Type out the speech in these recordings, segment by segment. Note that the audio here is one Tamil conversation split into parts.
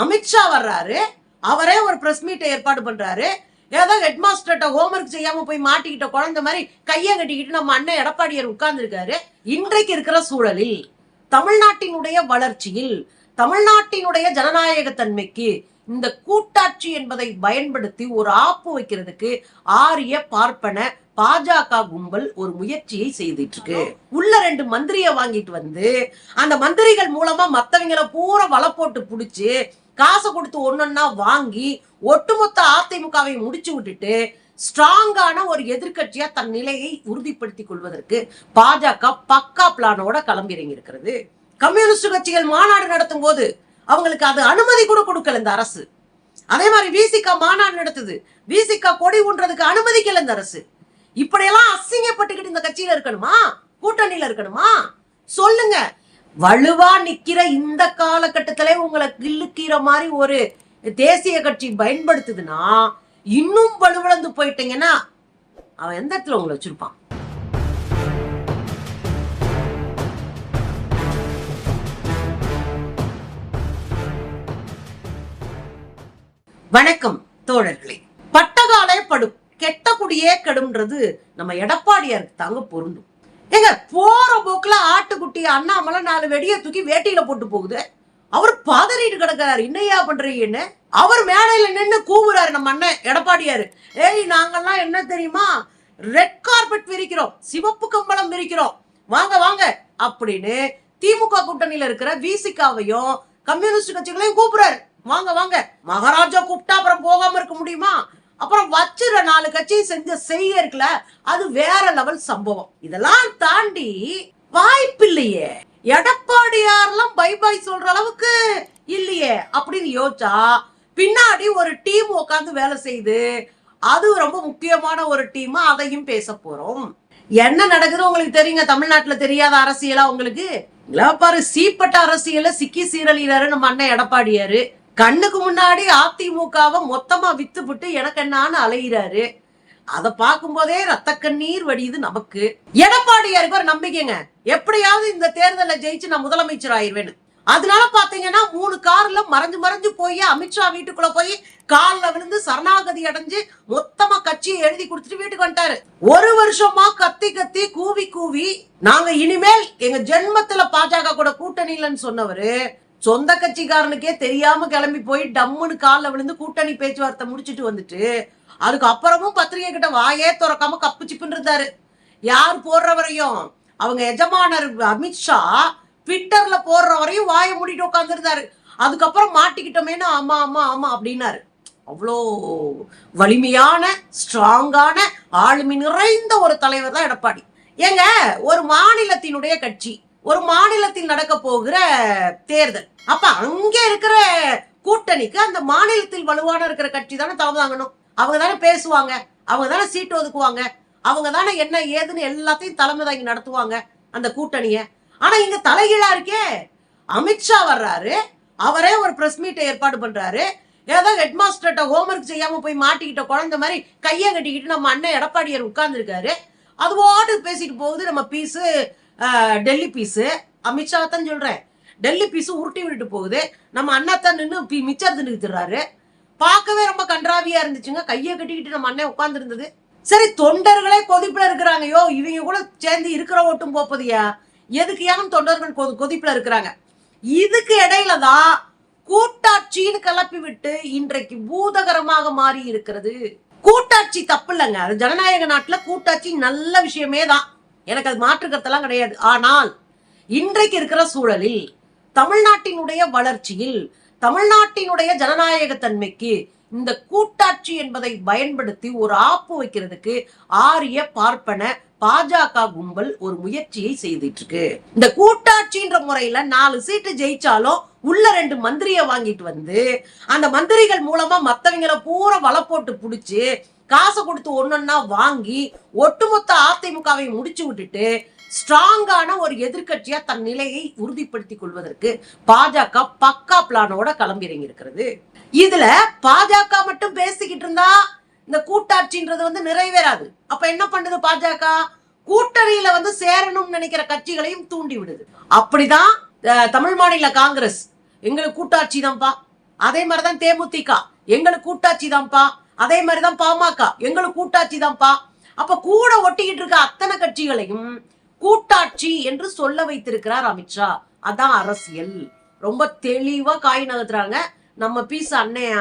அமித்ஷா வர்றாரு அவரே ஒரு பிரஸ் மீட்டை ஏற்பாடு பண்றாரு. ஏதோ ஹெட் மாஸ்டர்கிட்ட ஹோம்ஒர்க் செய்யாம போய் மாட்டிக்கிட்ட குழந்தை மாதிரி கையை கட்டிக்கிட்டு நம்ம அண்ணன் எடப்பாடியார் உட்கார்ந்துருக்காரு. இன்றைக்கு இருக்கிற சூழலில் தமிழ்நாட்டினுடைய வளர்ச்சியில் தமிழ்நாட்டினுடைய ஜனநாயக தன்மைக்கு இந்த கூட்டாட்சி என்பதை பயன்படுத்தி ஒரு ஆப்பு வைக்கிறதுக்கு ஆரிய பார்ப்பன பாஜக கும்பல் ஒரு முயற்சியை செய்துட்டு இருக்கு உள்ள ரெண்டு மந்திரிய வாங்கிட்டு வந்து அந்த மந்திரிகள் மூலமா மத்தவங்கள பூரா வலை போட்டு புடிச்சு காசை கொடுத்து ஒன்னொன்னா வாங்கி ஒட்டுமொத்த அதிமுகவை முடிச்சு விட்டுட்டு ஸ்ட்ராங்கான ஒரு எதிர்க்கட்சியா தன் நிலையை உறுதிப்படுத்திக் கொள்வதற்கு பாஜக பக்கா பிளானோட கிளம்பி இருக்கிறது கம்யூனிஸ்ட் கட்சிகள் மாநாடு நடத்தும் போது அவங்களுக்கு அது அனுமதி கூட கொடுக்கல இந்த அரசு. அதே மாதிரி விசிகா மாநாடு நடத்துது. விசிகா கொடி ஊன்றதுக்கு அனுமதிக்கல இந்த அரசு. இப்படியெல்லாம் அசிங்கப்பட்டுக்கிட்டு இந்த கட்சியில இருக்கணுமா? கூட்டணியில இருக்கணுமா? சொல்லுங்க. வலுவா நிக்கிற இந்த காலகட்டத்திலே உங்களை கிள்ளுக்கிற மாதிரி ஒரு தேசிய கட்சி பயன்படுத்துதுன்னா இன்னும் வலுவிழந்து போயிட்டீங்கன்னா அவன் எந்த இடத்துல உங்களை வச்சிருப்பான்? வணக்கம் தோழர்களே. பட்டகாலே படும் கெட்ட குடியே கெடும்ன்றது நம்ம எடப்பாடியாருக்கு தாங்க பொருந்தும். ஏங்க போற போக்குல ஆட்டுக்குட்டி அண்ணாமலை நாலு வெடியை தூக்கி வேட்டியில போட்டு போகுது. அவர் பதறிட்டு கிடக்கிறாரு என்னையா பண்றீங்கன்னு? அவர் மேடையில நின்னு கூவுறாரு நம்ம அண்ணன் எடப்பாடியாரு. ஏய் நாங்கெல்லாம் என்ன தெரியுமா? ரெட் கார்பெட் விரிக்கிறோம் சிவப்பு கம்பளம் விரிக்கிறோம். வாங்க வாங்க அப்படின்னு திமுக கூட்டணியில இருக்கிற விசிகாவையும் கம்யூனிஸ்ட் கட்சிகளையும் கூப்பிடுறாரு வாங்க வாங்க. மகாராஜா கூப்பிட்டா அப்புறம் போகாம இருக்க முடியுமா? அப்புறம் வச்சிர நாலு கட்சி செஞ்ச செய்ய இருக்குல்ல அது வேற லெவல் சம்பவம். இதெல்லாம் தாண்டி வாய்ப்பில்லையே. எடப்பாடியாரெல்லாம் பை பை சொல்ற அளவுக்கு இல்லையே அப்படின்னு யோசிச்சா பின்னாடி ஒரு டீம் உட்காந்து வேலை செய்யுது. அது ரொம்ப முக்கியமான ஒரு டீம் அதையும் பேச போறோம். என்ன நடக்குது உங்களுக்கு தெரியுங்க? தமிழ்நாட்டுல தெரியாத அரசியலா உங்களுக்கு? பாரு சீப்பட்ட அரசியல சிக்கி சீரழிறாரு நம்ம அண்ணன் எடப்பாடியாரு. கண்ணுக்கு முன்னாடி அதிமுகவை மொத்தமா வித்துப்புட்டு எனக்கு என்னான்னு அலையிறாரு. அதை பார்க்கும்போதே ரத்த கண்ணீர் வடியுது நமக்கு. எடப்பாடியாருக்கு ஒரு நம்பிக்கைங்க? எப்படியாவது இந்த தேர்தலில் ஜெயிச்சு நான் முதலமைச்சர் ஆயிடுவேன்னு அதனால பாத்தீங்கன்னா மூணு கார்ல மறைஞ்சு மறைஞ்சு போய் அமித்ஷா வீட்டுக்குள்ள போய் காலில் விழுந்து சரணாகதி அடைஞ்சு மொத்தமா கட்சியை எழுதி கொடுத்துட்டு வீட்டுக்கு வந்துட்டாரு. ஒரு வருஷமா கத்தி கத்தி கூவி கூவி நாங்க இனிமேல் எங்க ஜென்மத்துல பாஜக கூட கூட்டணி இல்லைன்னு சொன்னவரு சொந்த கட்சிக்காரனுக்கே தெரியாம கிளம்பி போய் டம்முன்னு காலில் விழுந்து கூட்டணி பேச்சுவார்த்தை முடிச்சுட்டு வந்துட்டு அதுக்கப்புறமும் பத்திரிகை கிட்ட வாயே திறக்காம கப்பு சிப்புன்னு இருந்தாரு. யார் போடுற வரையும் அவங்க எஜமானர் அமித்ஷா ட்விட்டர்ல போடுற வரையும் வாயை மூடிட்டு உட்காந்துருந்தாரு அதுக்கப்புறம் மாட்டிக்கிட்டோமேனு ஆமா ஆமா ஆமா அப்படின்னாரு. அவ்வளோ வலிமையான ஸ்ட்ராங்கான ஆளுமை நிறைந்த ஒரு தலைவர் தான் எடப்பாடி. ஏங்க ஒரு மாநிலத்தினுடைய கட்சி. ஒரு மாநிலத்தில் நடக்க போகிற தேர்தல். அப்ப அங்க இருக்கிற கூட்டணிக்கு அந்த மாநிலத்தில் வலுவான இருக்கிற கட்சி தானே தலைதாங்கணும் அவங்க தானே பேசுவாங்க. அவங்க தானே சீட்டு ஒதுக்குவாங்க. அவங்க தானே என்ன ஏதுன்னு எல்லாத்தையும் தலைமை தாங்கி நடத்துவாங்க அந்த கூட்டணிய. ஆனா இங்க தலைகீழா இருக்கே அமித்ஷா வர்றாரு. அவரே ஒரு பிரஸ் மீட்டை ஏற்பாடு பண்றாரு. ஏதோ ஹெட் மாஸ்டர்கிட்ட ஹோம்ஒர்க் செய்யாம போய் மாட்டிக்கிட்ட குழந்தை மாதிரி கையை கட்டிக்கிட்டு நம்ம அண்ணன் எடப்பாடியார் உட்கார்ந்துருக்காரு. அதுவோடு பேசிட்டு போகுது. நம்ம பீஸு டெல்லி பீஸு. அமித்ஷா தான் சொல்கிறேன் டெல்லி பீஸு உருட்டி விட்டுட்டு போகுது. நம்ம அண்ணா தான் நின்று பி மிச்சர் தின்னுக்குறாரு பார்க்கவே ரொம்ப கன்றாவியாக இருந்துச்சுங்க. கையை கட்டிக்கிட்டு நம்ம அண்ணன் உட்காந்துருந்தது சரி தொண்டர்களே கொதிப்பில் இருக்கிறாங்க யோ இவங்க கூட சேர்ந்து இருக்கிற ஓட்டும் போப்பதியா? எதுக்கு ஏன் தொண்டர்கள் கொ- கொதிப்பில் இருக்கிறாங்க. இதுக்கு இடையில தான் கூட்டாட்சின்னு கிளப்பி விட்டு இன்றைக்கு பூதகரமாக மாறி இருக்கிறது. கூட்டாட்சி தப்பு இல்லைங்க. அது ஜனநாயக நாட்டில் கூட்டாட்சி நல்ல விஷயமே தான். எனக்கு அது மாற்றுக்கத்தெல்லாம் கிடையாது. ஆனால் இன்றைக்கு இருக்கிற சூழலில் தமிழ்நாட்டினுடைய வளர்ச்சியில் தமிழ்நாட்டினுடைய ஜனநாயக தன்மைக்கு இந்த கூட்டாட்சி என்பதை பயன்படுத்தி ஒரு ஆப்பு வைக்கிறதுக்கு ஆரிய பார்ப்பன பாஜக கும்பல் ஒரு முயற்சியை செய்துட்டு இருக்கு இந்த கூட்டாட்சின்ற முறையில நாலு சீட்டு ஜெயிச்சாலும் உள்ள ரெண்டு மந்திரிய வாங்கிட்டு வந்து அந்த மந்திரிகள் மூலமா மத்தவங்களை பூரா வலை போட்டு புடிச்சு காசை கொடுத்து ஒன்னொன்னா வாங்கி ஒட்டுமொத்த அதிமுகவை முடிச்சு விட்டுட்டு ஸ்ட்ராங்கான ஒரு எதிர்கட்சியா தன் நிலையை உறுதிப்படுத்திக் கொள்வதற்கு பாஜக பக்கா பிளானோட கிளம்பி இருக்கிறது இதுல பாஜக மட்டும் பேசிக்கிட்டு இருந்தா இந்த கூட்டாட்சின்றது வந்து நிறைவேறாது. அப்ப என்ன பண்ணுது பாஜக? கூட்டணியில வந்து சேரணும்னு நினைக்கிற கட்சிகளையும் தூண்டி விடுது. அப்படிதான் தமிழ் மாநில காங்கிரஸ். எங்களுக்கு கூட்டாட்சி தான்ப்பா. அதே மாதிரிதான் தேமுதிக. எங்களுக்கு கூட்டாட்சி தான்ப்பா. அதே மாதிரிதான் பாமக. எங்களுக்கு கூட்டாட்சி தான்ப்பா. அப்ப கூட ஒட்டிக்கிட்டு இருக்க அத்தனை கட்சிகளையும் கூட்டாட்சி என்று சொல்ல வைத்திருக்கிறார் அமித்ஷா அதான் அரசியல். ரொம்ப தெளிவா காய் நகர்த்துறாங்க. நம்ம பீஸ் அண்ணன்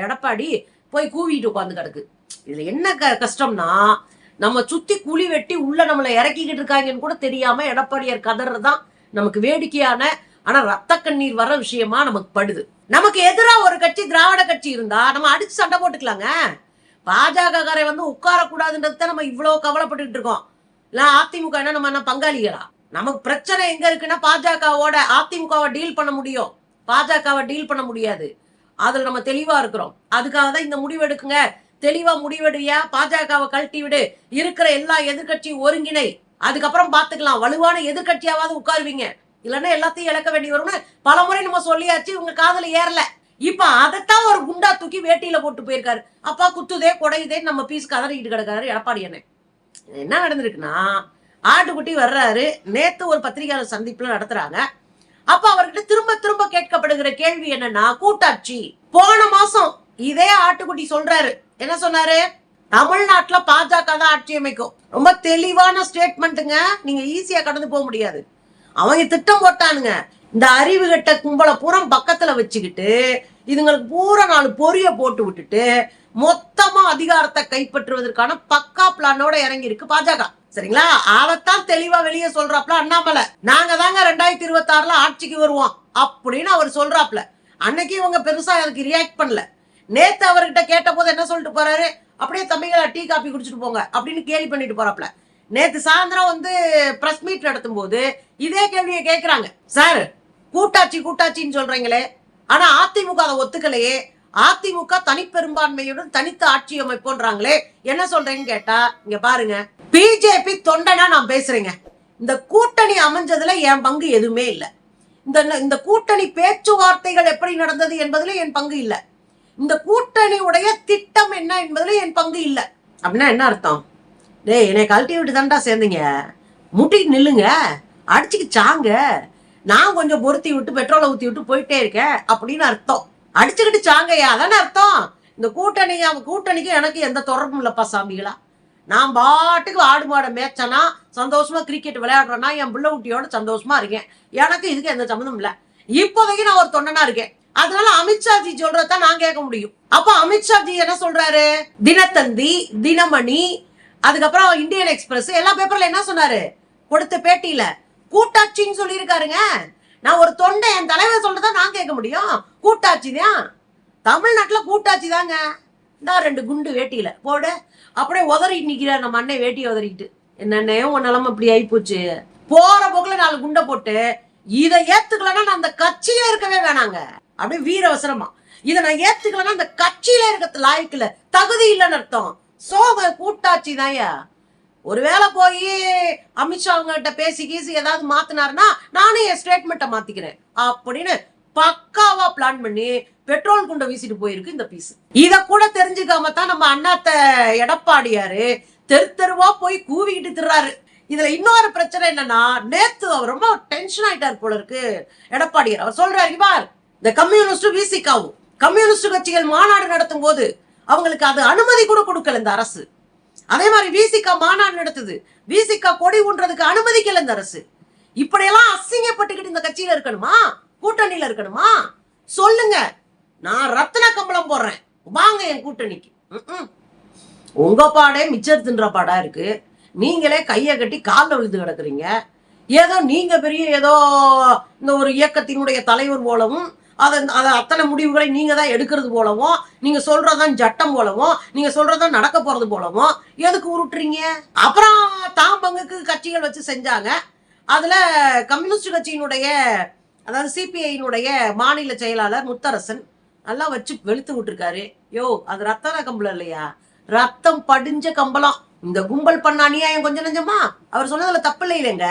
எடப்பாடி போய் கூவிட்டு உட்காந்து கிடக்கு. இதுல என்ன க- கஷ்டம்னா நம்ம சுத்தி குழி வெட்டி உள்ள நம்மளை இறக்கிக்கிட்டு இருக்காங்கன்னு கூட தெரியாம எடப்பாடியார் கதறதான் நமக்கு வேடிக்கையான ஆனா ரத்த கண்ணீர் வர விஷயமா நமக்கு படுது. நமக்கு எதிராக ஒரு கட்சி திராவிட கட்சி இருந்தா நம்ம அடிச்சு சண்டை போட்டுக்கலாங்க. பாஜக காரை வந்து உட்காரக்கூடாதுன்றது தான் நம்ம இவ்வளவு கவலைப்பட்டுட்டு இருக்கோம். இல்லை அதிமுக என்ன நம்ம என்ன பங்காளிகளா? நமக்கு பிரச்சனை எங்க இருக்குன்னா பாஜகவோட அதிமுகவை டீல் பண்ண முடியும். பாஜகவை டீல் பண்ண முடியாது. அதுல நம்ம தெளிவா இருக்கிறோம். அதுக்காக தான் இந்த முடிவு எடுக்குங்க. தெளிவா முடிவெடுவியா பாஜகவை கழட்டி விடு. இருக்கிற எல்லா எதிர்க்கட்சியும் ஒருங்கிணை. அதுக்கப்புறம் பாத்துக்கலாம். வலுவான எதிர்கட்சியாவது உட்காருவீங்க. இல்லைன்னா எல்லாத்தையும் இழக்க வேண்டி வரும்னு பலமுறை நம்ம சொல்லியாச்சு உங்க காதுல ஏறல. இப்ப அதைத்தான் ஒரு குண்டா தூக்கி வேட்டியில போட்டு போயிருக்காரு. அப்பா குத்துதே குடையுதே நம்ம பீஸ் கதறிக்கிட்டு கிடக்காரு எடப்பாடி அண்ணன். என்ன நடந்திருக்குன்னா ஆட்டுக்குட்டி வர்றாரு. நேத்து ஒரு பத்திரிகையாளர் சந்திப்புல நடத்துறாங்க. அப்ப அவர்கிட்ட திரும்ப திரும்ப கேட்கப்படுகிற கேள்வி என்னன்னா கூட்டாட்சி. போன மாசம் இதே ஆட்டுக்குட்டி சொல்றாரு. என்ன சொன்னாரு? தமிழ்நாட்டுல பாஜக தான் ஆட்சி அமைக்கும். ரொம்ப தெளிவான ஸ்டேட்மெண்ட்டுங்க நீங்க ஈஸியா கடந்து போக முடியாது. அவங்க திட்டம் போட்டானுங்க. இந்த அறிவு கட்ட கும்பலை பூரா பக்கத்துல வச்சுக்கிட்டு இதுங்களுக்கு பூரா நாலு பொரிய போட்டு விட்டுட்டு மொத்தமா அதிகாரத்தை கைப்பற்றுவதற்கான பக்கா பிளானோட இறங்கி இருக்கு பாஜக. சரிங்களா? அதைத்தான் தெளிவா வெளியே சொல்றாப்ல அண்ணாமலை. நாங்க தாங்க ரெண்டாயிரத்தி இருபத்தி ஆறுல ஆட்சிக்கு வருவோம் அப்படின்னு அவர் சொல்றாப்ல. அன்னைக்கு இவங்க பெருசா அதுக்கு ரியாக்ட் பண்ணல. நேத்து அவர்கிட்ட கேட்ட போது என்ன சொல்லிட்டு போறாரு? அப்படியே தம்பிகளா டீ காப்பி குடிச்சிட்டு போங்க அப்படின்னு கேலி பண்ணிட்டு போறாப்ல. நேத்து சாயந்தரம் வந்து பிரஸ் மீட் நடத்தும் போது இதே கேள்வியை கேட்கிறாங்க சார் கூட்டாட்சி கூட்டாட்சின்னு சொல்றீங்களே. ஆனா அதிமுக அதை ஒத்துக்கலையே. அதிமுக தனிப்பெரும்பான்மையுடன் தனித்த ஆட்சி அமைப்புன்றாங்களே. என்ன சொல்றேன்னு கேட்டா இங்க பாருங்க. பிஜேபி தொண்டனா நான் பேசுறேங்க. இந்த கூட்டணி அமைஞ்சதுல என் பங்கு எதுவுமே இல்லை. இந்த இந்த கூட்டணி பேச்சுவார்த்தைகள் எப்படி நடந்தது என்பதுல என் பங்கு இல்லை. இந்த கூட்டணியுடைய திட்டம் என்ன என்பதுல என் பங்கு இல்லை. அப்படின்னா என்ன அர்த்தம்? டேய் என்னை கழட்டி விட்டு தான்டா சேர்ந்தீங்க. முட்டிட்டு நில்லுங்க. அடிச்சுக்கு சாங்க. நான் கொஞ்சம் பொருத்தி விட்டு பெட்ரோலை ஊற்றி விட்டு போயிட்டே இருக்கேன் அப்படின்னு அர்த்தம். அடிச்சுக்கிட்டு சாங்கய்யா அதானே அர்த்தம்? இந்த கூட்டணி அவன் கூட்டணிக்கு எனக்கு எந்த தொடர்பும் இல்லைப்பா சாமிகளா. நான் பாட்டுக்கு ஆடு மாடை மேய்ச்சனா சந்தோஷமா கிரிக்கெட் விளையாடுறேன்னா என் பிள்ளை குட்டியோட சந்தோஷமா இருக்கேன். எனக்கு இதுக்கு எந்த சம்மந்தம் இல்லை. இப்போதைக்கு நான் ஒரு தொண்டனா இருக்கேன். அதனால அமித்ஷாஜி சொல்றதான் நான் கேட்க முடியும். அப்ப அமித்ஷாஜி என்ன சொல்றாரு? தினத்தந்தி தினமணி அதுக்கப்புறம் இந்தியன் எக்ஸ்பிரஸ் எல்லா பேப்பர்ல என்ன சொன்னாரு? கொடுத்த பேட்டியில கூட்டாட்சின்னு சொல்லியிருக்காருங்க. நான் ஒரு தொண்டை என் தலைவர் சொல்றதா நான் கேட்க முடியும். கூட்டாட்சி தான் தமிழ்நாட்டுல கூட்டாட்சி தாங்க இந்த ரெண்டு குண்டு வேட்டியில போடு. அப்படியே உதறிட்டு நிக்கிறார் நம்ம அண்ணன் வேட்டியை உதறிக்கிட்டு. என்னண்ணே உன் நிலம இப்படி ஆயிப்போச்சு போற போக்குல நாலு குண்டை போட்டு இதை ஏத்துக்கலன்னா நான் அந்த கட்சியில இருக்கவே வேணாங்க. அப்படியே வீர அவசரமா இதை நான் ஏத்துக்கலன்னா அந்த கட்சியில இருக்கிறது லாய்க்குல தகுதி இல்லைன்னு அர்த்தம். சோக கூட்டாட்சி தான்யா ஒருவேளை போய் அமித்ஷா அவங்ககிட்ட பேசி கீசி ஏதாவது மாத்தினாருன்னா நானும் என் ஸ்டேட்மெண்ட்டை மாத்திக்கிறேன். அப்படின்னு பக்காவா பிளான் பண்ணி பெட்ரோல் குண்டை வீசிட்டு போயிருக்கு இந்த பீஸ் இத கூட தெரிஞ்சுக்காம தான் நம்ம அண்ணாத்த எடப்பாடியாரு தெரு தெருவா போய் கூவிக்கிட்டு திர்றாரு. இதுல இன்னொரு பிரச்சனை என்னன்னா நேத்து அவர் ரொம்ப டென்ஷன் ஆயிட்டார் போல இருக்கு எடப்பாடியார். அவர் சொல்றாரு "இங்க பார் இந்த கம்யூனிஸ்ட் விசிகாவும் கம்யூனிஸ்ட் கட்சிகள் மாநாடு நடத்தும் போது அவங்களுக்கு அது அனுமதி கூட கொடுக்கல இந்த அரசு. அதே மாதிரி விசிகா மாநாடு நடத்துது. விசிகா கொடி ஊன்றதுக்கு அனுமதிக்கல இந்த அரசு. இப்படியெல்லாம் அசிங்கப்பட்டுக்கிட்டு இந்த கட்சியில இருக்கணுமா? கூட்டணியில இருக்கணுமா? சொல்லுங்க. நான் ரத்ன கம்பளம் போடுறேன். வாங்க என் கூட்டணிக்கு. உங்க பாடே மிச்சர் தின்ற பாடா இருக்கு. நீங்களே கையை கட்டி காலில் விழுந்து கிடக்குறீங்க. ஏதோ நீங்க பெரிய ஏதோ இந்த ஒரு இயக்கத்தினுடைய தலைவர் போலவும் அதை அதை அத்தனை முடிவுகளை நீங்கள் தான் எடுக்கிறது போலவும் நீங்கள் சொல்கிறதான் சட்டம் போலவும் நீங்கள் சொல்கிறதான் நடக்க போகிறது போலவும் எதுக்கு உருட்டுறீங்க? அப்புறம் தாம் பங்குக்கு கட்சிகள் வச்சு செஞ்சாங்க. அதில் கம்யூனிஸ்ட் கட்சியினுடைய அதாவது சிபிஐனுடைய மாநில செயலாளர் முத்தரசன் நல்லா வச்சு வெளுத்து விட்டுருக்காரு. யோ அது ரத்தன கம்பளம் இல்லையா? ரத்தம் படிஞ்ச கம்பளம். இந்த கும்பல் பண்ண அநியாயம் கொஞ்சம் நஞ்சமா? அவர் சொன்னதுல தப்பு இல்லைங்க.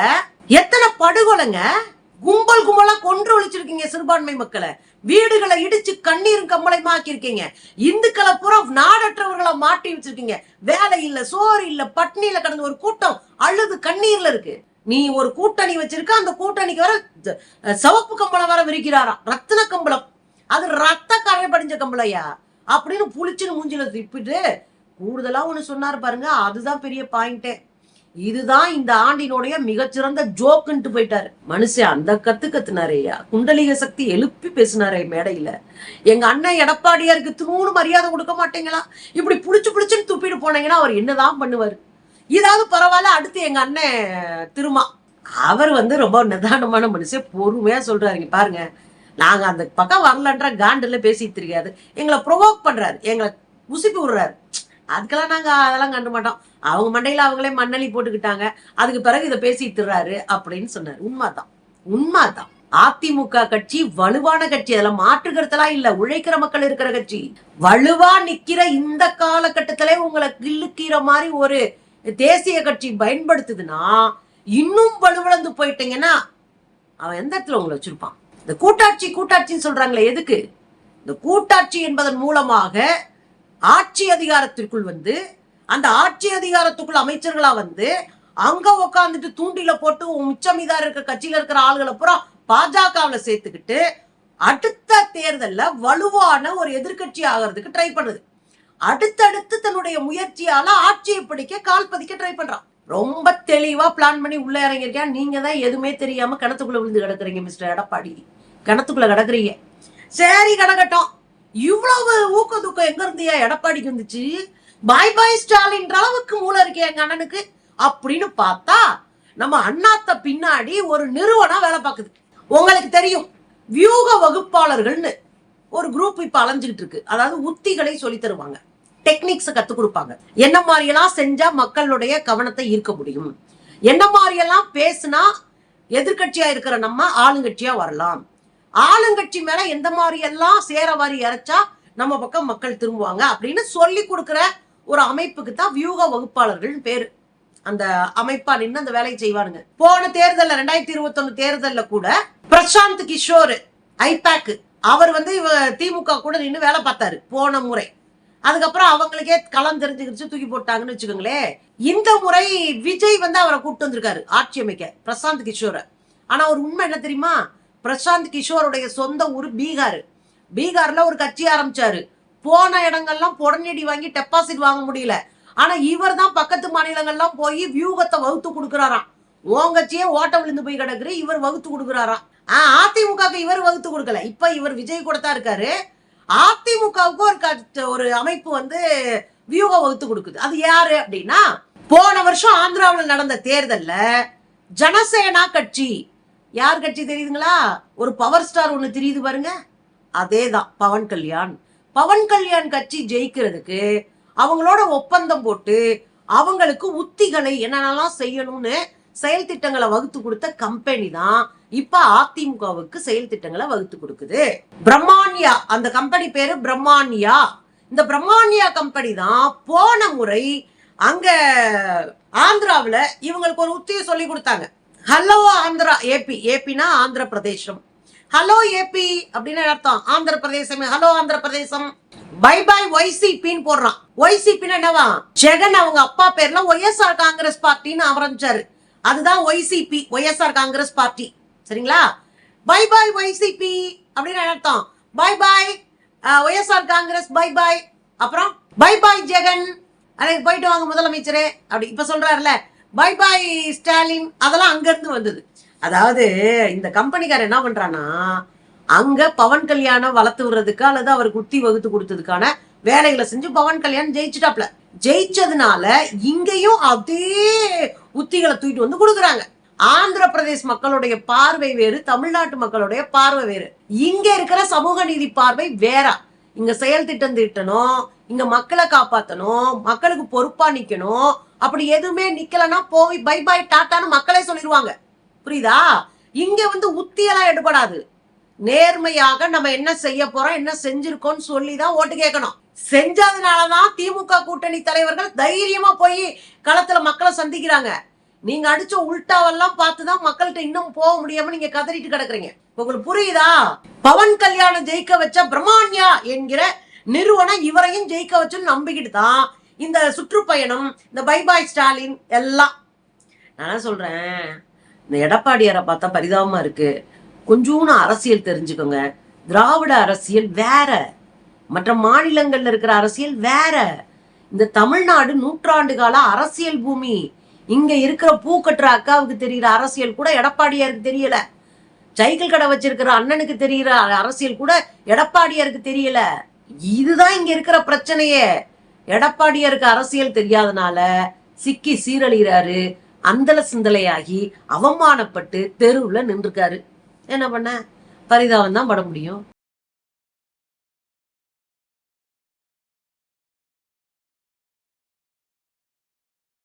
எத்தனை படுகொலைங்க? கும்பல் கும்பலா கொன்று ஒழிச்சிருக்கீங்க சிறுபான்மை மக்களை. வீடுகளை இடிச்சு கண்ணீரும் கம்பளையுமா ஆக்கியிருக்கீங்க. இந்துக்களை பூரா நாடற்றவர்களை மாட்டி வச்சிருக்கீங்க. வேலை இல்ல சோறு இல்ல பட்னியில கடந்த ஒரு கூட்டம் அழுது கண்ணீர்ல இருக்கு. நீ ஒரு கூட்டணி வச்சிருக்க அந்த கூட்டணிக்கு வர சவப்பு சிவப்பு கம்பளம் வர விரிக்கிறாராம். ரத்தின கம்பளம். அது ரத்த கரை படிஞ்ச கம்பளையா அப்படின்னு புளிச்சுன்னு மூஞ்சில திப்பிட்டு கூடுதலா ஒண்ணு சொன்னாரு பாருங்க அதுதான் பெரிய பாயிண்டே இதுதான் இந்த ஆண்டினுடைய மிகச்சிறந்த ஜோக்குன்ட்டு போயிட்டாரு. மனுஷன் அந்த கத்து கத்துனாரேயா குண்டலிக சக்தி எழுப்பி பேசினாரே மேடையில. எங்க அண்ணன் எடப்பாடியாருக்கு தூணு மரியாதை கொடுக்க மாட்டீங்களா? இப்படி புடிச்சு புடிச்சுன்னு துப்பிட்டு போனீங்கன்னா அவர் என்னதான் பண்ணுவார்? இதாவது பரவாயில்ல அடுத்து எங்க அண்ணன் திருமா. அவர் வந்து ரொம்ப நிதானமான மனுஷன் பொறுமையா சொல்றாருங்க பாருங்க. நாங்க அந்த பக்கம் வரலன்ற காண்டுல பேசிட்டு தெரியாது எங்களை ப்ரொவோக் பண்றாரு. எங்களை உசுப்பி விடுறாரு. அதுக்கெல்லாம் நாங்க அதெல்லாம் கண்டு மாட்டோம். அவங்க மண்டையில் அவங்களே மண்ணலி போட்டுக்கிட்டாங்க. அதுக்கு பிறகு இதை பேசிட்டு அப்படின்னு சொன்னார். உண்மைதான். உண்மைதான். அதிமுக கட்சி வலுவான கட்சி. அதுல மாற்றுக்கிறதுலாம் இல்ல. உழைக்கிற மக்கள் இருக்கிற கட்சி. வலுவா நிக்கிற இந்த காலகட்டத்திலே உங்களை கிள்ளுக்கிற மாதிரி ஒரு தேசிய கட்சி பயன்படுத்துதுன்னா இன்னும் வலுவிழந்து போயிட்டீங்கன்னா அவன் எந்த இடத்துல உங்களை வச்சிருப்பான்? இந்த கூட்டாட்சி கூட்டாட்சின்னு சொல்றாங்களே எதுக்கு? இந்த கூட்டாட்சி என்பதன் மூலமாக ஆட்சி அதிகாரத்திற்குள் வந்து அந்த ஆட்சி அதிகாரத்துக்குள் அமைச்சர்களா வந்து அங்க உட்காந்துட்டு தூண்டில போட்டு உன் மிச்சம் இருக்க கட்சியில இருக்கிற ஆளுகளை பூரா பாஜகவில் சேர்த்துக்கிட்டு அடுத்த தேர்தலில் வலுவான ஒரு எதிர்க்கட்சி ஆகிறதுக்கு ட்ரை பண்ணுது. அடுத்தடுத்து தன்னுடைய முயற்சியால ஆட்சியை பிடிக்க கால் பதிக்க ட்ரை பண்றான். ரொம்ப தெளிவா பிளான் பண்ணி உள்ள இறங்கியிருக்கேன். நீங்க தான் எதுவுமே தெரியாம கிணத்துக்குள்ள விழுந்து கிடக்குறீங்க மிஸ்டர் எடப்பாடி. கிணத்துக்குள்ள கிடக்குறீங்க. சரி கிடக்கட்டும் இவ்வளவு ஊக்க தூக்கம் எங்க இருந்தியா? எடப்பாடிக்கு வந்துச்சு பாய் பாய் ஸ்டாலின்ற அளவுக்கு மூளை இருக்கு எங்க அண்ணனுக்கு. அப்படின்னு பார்த்தா நம்ம அண்ணாத்த பின்னாடி ஒரு நிறுவனம் வேலை பார்க்குது. உங்களுக்கு தெரியும் வியூக வகுப்பாளர்கள்னு ஒரு குரூப் இப்ப அலைஞ்சுக்கிட்டு இருக்கு. அதாவது உத்திகளை சொல்லி தருவாங்க. டெக்னிக்ஸ் கத்துக் கொடுப்பாங்க. என்ன மாதிரியெல்லாம் செஞ்சா மக்களுடைய கவனத்தை ஈர்க்க முடியும்? என்ன மாதிரியெல்லாம் பேசுனா எதிர்கட்சியா இருக்கிற நம்ம ஆளுங்கட்சியா வரலாம்? ஆளுங்கட்சி மேல எந்த மாதிரி எல்லாம் சேர வாரி இறைச்சா நம்ம பக்கம் மக்கள் திரும்புவாங்க அப்படின்னு சொல்லி கொடுக்குற ஒரு அமைப்புக்கு தான் வியூக வகுப்பாளர்கள் பேரு. அந்த அமைப்பா நின்று அந்த வேலையை செய்வானுங்க. போன தேர்தல்ல ரெண்டாயிரத்தி இருபத்தி ஒண்ணு தேர்தல்ல கூட பிரசாந்த் கிஷோர் ஐபேக் அவர் வந்து இவ திமுக கூட நின்று வேலை பார்த்தாரு போன முறை. அதுக்கப்புறம் அவங்களுக்கே களம் தெரிஞ்சுக்கிச்சு தூக்கி போட்டாங்கன்னு வச்சுக்கோங்களேன் இந்த முறை விஜய் வந்து அவரை கூப்பிட்டு வந்திருக்காரு ஆட்சி அமைக்க பிரசாந்த் கிஷோரை. ஆனா ஒரு உண்மை என்ன தெரியுமா? பிரசாந்த் கிஷோருடைய சொந்த ஊர் பீகார். பீகார்ல ஒரு கட்சி ஆரம்பிச்சாரு. போன இடங்கள்லாம் புடனடி வாங்கி டெபாசிட் வாங்க முடியல. ஆனா இவர் தான் பக்கத்து மாநிலங்கள்லாம் போய் வியூகத்தை வகுத்து கொடுக்குறாராம். உன் கட்சியே ஓட்ட விழுந்து போய் கிடக்குற இவர் வகுத்து கொடுக்குறாராம். ஆஹ் அதிமுகவுக்கு இவர் வகுத்து கொடுக்கல. இப்ப இவர் விஜய் கூட தான் இருக்காரு. அதிமுகவுக்கு ஒரு ஒரு அமைப்பு வந்து வியூகம் வகுத்து கொடுக்குது. அது யாரு அப்படின்னா போன வருஷம் ஆந்திராவில் நடந்த தேர்தல்ல ஜனசேனா கட்சி. யார் கட்சி தெரியுதுங்களா? ஒரு பவர் ஸ்டார் ஒன்று தெரியுது பாருங்க. அதேதான் பவன் கல்யாண். பவன் கல்யாண் கட்சி ஜெயிக்கிறதுக்கு அவங்களோட ஒப்பந்தம் போட்டு அவங்களுக்கு உத்திகளை என்னென்னலாம் செய்யணும்னு செயல் திட்டங்களை வகுத்து கொடுத்த கம்பெனி தான் இப்ப அதிமுகவுக்கு செயல் திட்டங்களை வகுத்து கொடுக்குது. பிரம்மான்யா அந்த கம்பெனி பேரு பிரம்மான்யா இந்த பிரம்மான்யா கம்பெனி தான் போன முறை அங்க ஆந்திராவில் இவங்களுக்கு ஒரு உத்தியை சொல்லி கொடுத்தாங்க. ஹலோ ஆந்திரா ஏபி ஏபினா ஆந்திர பிரதேசம் ஹலோ ஏபி அப்படின்னு அர்த்தம்? Andhra Pradesh hello Andhra Pradesh by by ஒய்சிபின்னு போடுறான். ஒய்சிபின்னு என்னவா? ஜெகன் அவங்க அப்பா பேர்ல ஒய்எஸ்ஆர் காங்கிரஸ் பார்ட்டின்னு ஆரம்பிச்சாரு. அதுதான் ஒய்சிபி ஒய்எஸ்ஆர் காங்கிரஸ் பார்ட்டி. சரிங்களா? பை பை ஒய்சிபி அப்படின்னு அர்த்தம்? Bye bye YSR Congress bye bye அப்புறம் பை பை ஜெகன். அன்னைக்கு போயிட்டு வாங்க முதலமைச்சரே. அப்படி இப்ப சொல்றாருல. பை பாய் ஸ்டாலின் அதெல்லாம் அங்க இருந்து வந்தது. அதாவது இந்த கம்பெனிக்காரர் என்ன பண்ணுறான்னா அங்க பவன் கல்யாணம் வளர்த்து விடுறதுக்கு அல்லது அவருக்கு உத்தி வகுத்து கொடுத்ததுக்கான வேலைகளை செஞ்சு பவன் கல்யாணம் ஜெயிச்சுட்டாப்ல. ஜெயிச்சதுனால இங்கேயும் அதே உத்திகளை தூக்கிட்டு வந்து கொடுக்குறாங்க. ஆந்திர பிரதேஷ் மக்களுடைய பார்வை வேறு தமிழ்நாட்டு மக்களுடைய பார்வை வேறு. இங்க இருக்கிற சமூக நீதி பார்வை வேற. இங்க செயல் திட்டம் திட்டணும் இங்க மக்களை காப்பாத்தணும் மக்களுக்கு பொறுப்பா நிக்கணும் அப்படி எதுவுமே நிக்கலன்னா போய் பை பை டாட்டான்னு மக்களே சொல்லிடுவாங்க புரியுதா? இங்க வந்து உத்தியெல்லாம் எடுபடாது. நேர்மையாக நம்ம என்ன செய்ய போறோம் என்ன செஞ்சிருக்கோம்னு சொல்லி தான் ஓட்டு கேட்கணும். செஞ்சதுனாலதான் திமுக கூட்டணி தலைவர்கள் தைரியமா போய் களத்துல மக்களை சந்திக்கிறாங்க. நீங்க அடிச்ச உல்டாவெல்லாம் பார்த்துதான் மக்கள்கிட்ட இன்னும் போக முடியாம நீங்க கதறிட்டு கிடக்குறீங்க. உங்களுக்கு புரியுதா? பவன் கல்யாணம் ஜெயிக்க வச்ச பிரம்மாண்யா என்கிற நிறுவனம் இவரையும் ஜெயிக்க வச்சுன்னு நம்பிக்கிட்டு தான் இந்த சுற்றுப்பயணம் இந்த பை பாய் ஸ்டாலின் எல்லாம். நான் என்ன சொல்றேன்? இந்த எடப்பாடியாரை பார்த்தா பரிதாபமா இருக்கு. கொஞ்சோன்னு அரசியல் தெரிஞ்சுக்கோங்க. திராவிட அரசியல் வேற. மற்ற மாநிலங்கள்ல இருக்கிற அரசியல் வேற. இந்த தமிழ்நாடு நூற்றாண்டு கால அரசியல் பூமி. இங்க இருக்கிற பூ கட்டுற அக்காவுக்கு தெரிகிற அரசியல் கூட எடப்பாடியாருக்கு தெரியல. சைக்கிள் கடை வச்சிருக்கிற அண்ணனுக்கு தெரிகிற அரசியல் கூட எடப்பாடியாருக்கு தெரியல. இதுதான் இங்க இருக்கிற பிரச்சனையே. எடப்பாடியருக்கு அரசியல் தெரியாதனால சிக்கி சீரழிகிறாரு அந்தல சிந்தலையாகி அவமானப்பட்டு தெருவில் நின்றுருக்காரு. என்ன பண்ண? பரிதாபம் தான் பட முடியும்.